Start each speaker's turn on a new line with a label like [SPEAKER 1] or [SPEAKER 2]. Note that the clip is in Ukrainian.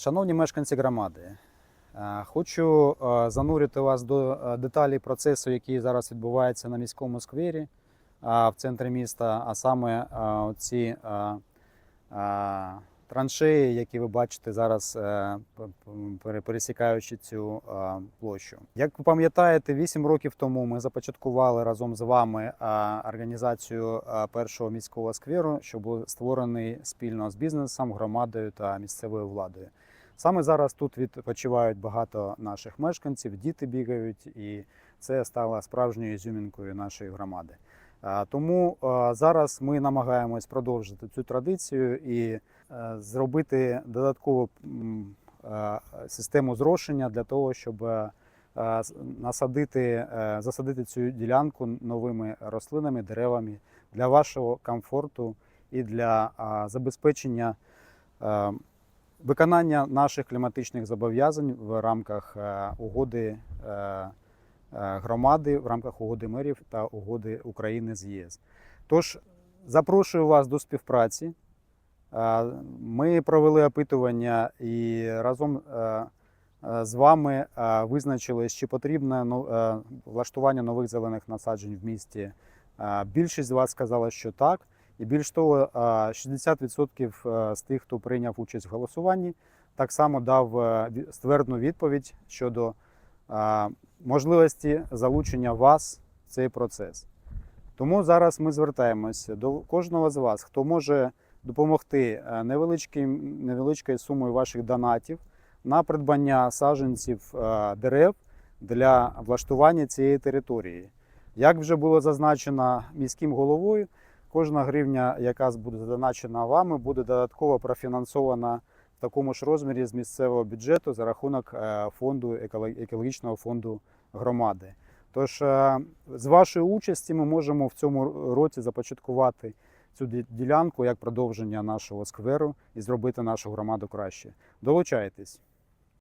[SPEAKER 1] Шановні мешканці громади, е, хочу е, занурити вас до е, деталей процесу, який зараз відбувається на міському сквері в центрі міста, а саме ці траншеї, які ви бачите зараз, е, пересікаючи цю е, площу. Як ви пам'ятаєте, 8 років тому ми започаткували разом з вами е, організацію першого міського скверу, що був створений спільно з бізнесом, громадою та місцевою владою. Саме зараз тут відпочивають багато наших мешканців, діти бігають, і це стало справжньою ізюмінкою нашої громади. Тому зараз ми намагаємось продовжити цю традицію і зробити додаткову е, систему зрошення для того, щоб е, насадити, е, засадити цю ділянку новими рослинами, деревами для вашого комфорту і для забезпечення. е, Виконання наших кліматичних зобов'язань в рамках е, угоди е, е, громади, в рамках угоди мерів та угоди України з ЄС. Тож запрошую вас до співпраці. Е, Ми провели опитування і разом е, е, з вами визначили, чи потрібне влаштування нових зелених насаджень в місті. Більшість з вас сказала, що так. І більш того, е, 60% з тих, хто прийняв участь в голосуванні, так само дав ствердну відповідь щодо можливості залучення вас в цей процес. Тому зараз ми звертаємося до кожного з вас, хто може допомогти е, невеличкою сумою ваших донатів на придбання саджанців е, дерев для влаштування цієї території. Як вже було зазначено міським головою, Кожна гривня, яка буде задоначена вами, буде додатково профінансована в такому ж розмірі з місцевого бюджету за рахунок е, фонду еколо- екологічного фонду громади. Тож з вашої участі ми можемо в цьому році започаткувати цю ділянку як продовження нашого скверу і зробити нашу громаду краще. Долучайтесь.